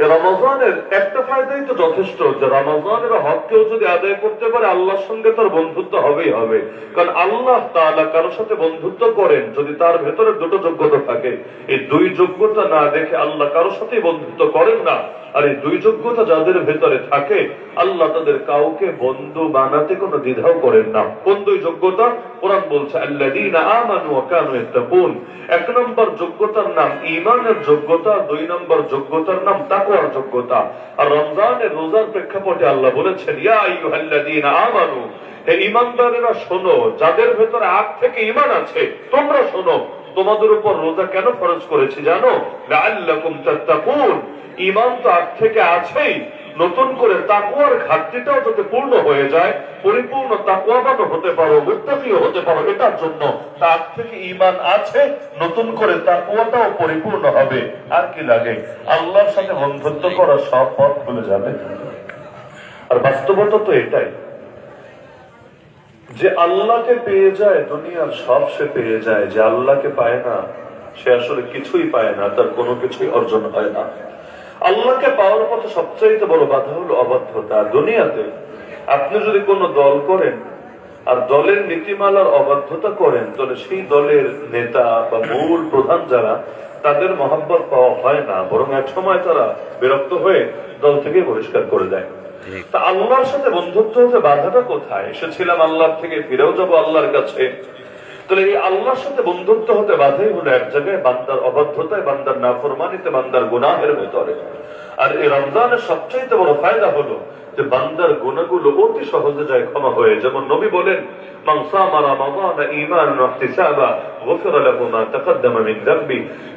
রমজানের একটা ফায়দাই তো যথেষ্ট, যে রমজানের হক কেউ যদি আদায় করতে পারে, আল্লাহর সঙ্গে তার বন্ধুত্ব হবেই হবে। কারণ আল্লাহ তাআলা কারোর সাথে বন্ধুত্ব করেন যদি তার ভেতরে দুটো যোগ্যতা থাকে। এই দুই যোগ্যতা না দেখে আল্লাহ কারোর সাথেই বন্ধুত্ব করেন না। আর এই দুই যোগ্যতা যাদের ভেতরে থাকে, আল্লাহ তাদের কাউকে বন্ধু বানাতে কোনো দ্বিধাও করেন না। কোন দুই যোগ্যতা? কোরআন বলছে, আল্লাযীনা আমানু ওয়া এক নম্বর যোগ্যতার নাম ঈমানের যোগ্যতা, দুই নম্বর যোগ্যতার নাম তাকওয়ার যোগ্যতা। আর রমজানের রোজার প্রেক্ষাপটে আল্লাহ বলেছেন, ইয়া আইয়ুহাল্লাযীনা আমানু, হে ঈমানদারেরা শোনো, যাদের ভেতরে আগ থেকে ইমান আছে, তোমরা শোনো, তোমাদের উপর রোজা কেন ফরজ করেছি জানো? লাআল্লাকুম তাত্তাকুন। ঈমান তো আগ থেকে আছেই নতুন করে তাকুয়ার ঘাটতিটাও যাতে পূর্ণ হয়ে যায় পরিপূর্ণ তাকুয়াবানও হতে পারো মুত্তাকিও হতে পারো এটার জন্য তার থেকে ঈমান আছে নতুন করে তাকুয়াটাও পরিপূর্ণ হবে। আর কি লাগে? আল্লাহর সাথে বন্ধুত্ব করার সব পথ খুলে যাবে। আর বাস্তবতা তো এটাই। যে আল্লাহকে পেয়ে যায় দুনিয়ার সব সে পেয়ে যায় যে আল্লাহকে পায় না সে আসলে কিছুই পায় না তার কোনো কিছুই অর্জন হয় না। আল্লাহকে পাওয়ার পথে সবচাইতে বড় বাধা হলো অবাধ্যতা। দুনিয়াতে আপনি যদি কোনো দল করেন আর দলের নীতিমালার অবাধ্যতা করেন তাহলে সেই দলের নেতা বা মূল প্রধান যারা তাদের মহাব্বত পাওয়া হয় না। বরং এক সময় তারা বিরক্ত হয়ে দল থেকে বহিষ্কার করে দেয়। তা আল্লাহর সাথে বন্ধুত্ব হতে বাধাটা কোথায়? এসেছিলাম আল্লাহর থেকে ফিরেও যাব আল্লাহর কাছে। তাহলে এই আল্লাহর সাথে বন্ধুত্ব হতে বাধাই হলো এক জায়গায়, বান্দার অবাধ্যতায়, বান্দার নাফরমানিতে, বান্দার আর এই রমজানের বড় ফায়দা হলো যে বান্দার গুণাগুলো অতি সহজে যায় ক্ষমা হয়ে। যেমন নবী বলেন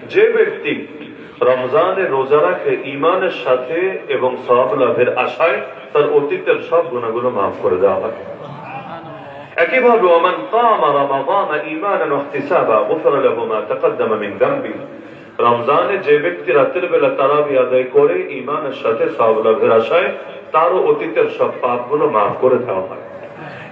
যে ব্যক্তি রমজানে রোজা রাখে ইমানের সাথে এবং সওয়াব লাভের আশায়, তার অতীতের সব গুণাগুলো মাফ করে দেওয়া হয়। একইভাবে ওমান কামা রমাদান রমজানে যে ব্যক্তি রাতের বেলা তারাবি আদায় করে ইমানের সাথে সওয়াব আশায়, তারও অতীতের সব পাপগুলো মাফ করে দেওয়া হয়।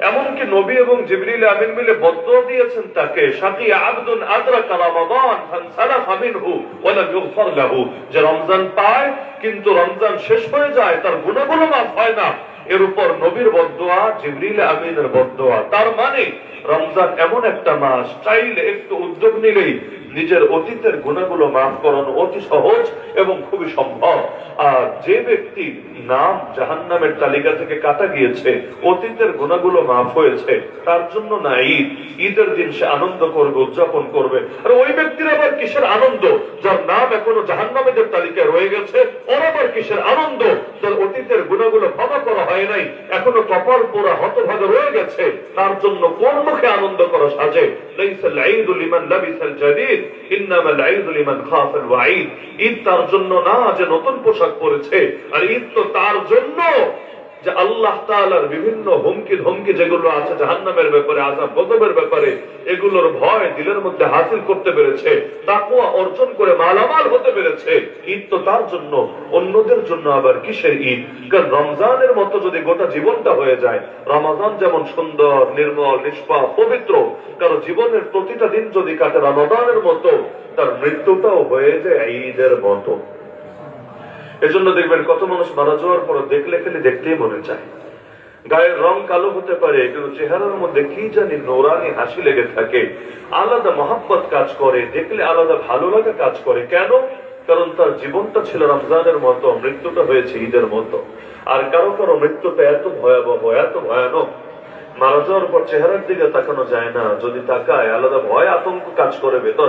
এমনকি নবী এবং জিবরিল আমিন মিলে বদ্ধ দিয়েছেন তাকে সাকি আবদুন আদরাকা রমাদান ফানসালাফা মিনহু ওয়া লাম ইগফার লাহু। যে রমজান পায়, কিন্তু রমজান শেষ হয়ে যায়, তার গুনাহগুলো মাফ হয় না। এর উপর নবীর বদদোয়া জিবরিল আমিনের বদদোয়া তার মানে রমজান এমন একটা মাস, চাইলে একটু উদ্যোগ নিলেই নিজের অতীতের গুণাগুলো মাফ করানো অতি সহজ এবং খুবই সম্ভব। আর যে ব্যক্তি নাম জাহান্নামের তালিকা থেকে কাটা গিয়েছে, অতীতের গুণাগুলো মাফ হয়েছে, তার জন্য না, ঈদ। ঈদের দিন সে আনন্দ করবে, উদযাপন করবে। আর ওই ব্যক্তির আবার কিসের আনন্দ? যার নাম এখনও জাহান্নামেদের তালিকায় রয়ে গেছে, ওর আবার কিসের আনন্দ? যার অতীতের গুণাগুলো এখনও কপাল পোড়া হতভাগে রয়ে গেছে, তার জন্য কোন মুখে আনন্দ করা সাজে? ঈদ তার জন্য না যে নতুন পোশাক পরেছে, আর ঈদ তো তার জন্য। যে আল্লাহ তাআলার বিভিন্ন হুমকি ধমকি যেগুলো আছে জাহান্নামের ব্যাপারে, আযাব গজবের ব্যাপারে, এগুলোর ভয় দিলের মধ্যে হাসিল করতে পেরেছে, তাকওয়া অর্জন করে মালামাল হতে পেরেছে। ঈদ তো তার জন্য, অন্যদের জন্য আবার কিসের ঈদ? কারণ রমজানের মতো যদি গোটা জীবনটা হয়ে যায়, রমাজান যেমন সুন্দর, নির্মল, নিষ্পাপ, পবিত্র, কারও জীবনের প্রতিটা দিন যদি কাটে রমাদানের মতো, তার মৃত্যুটাও হয়ে যায় ঈদের মতো। এজন্য দেখবেন কত মানুষ মারা যাওয়ার পর দেখলে খালি দেখতেই মনে চায়। গায়ের রং কালো হতে পারে, কিন্তু চেহারার মধ্যে কি জানি নোরানি হাসি লেগে থাকে। আলাদা মহাব্বত কাজ করে, দেখলে আলাদা ভালো লাগা কাজ করে। কেন? কারণ তার জীবনটা ছিল রমজানের মতো, মৃত্যুটা হয়েছে ঈদের মতো। আর কারও কারও মৃত্যুটা এত ভয়াবহ, এত ভয়ানক। মারা যাওয়ার পর চেহারার দিকে তাকানো যায় না। যদি তাকায়, আলাদা ভয়, আতঙ্ক কাজ করে ভেতর।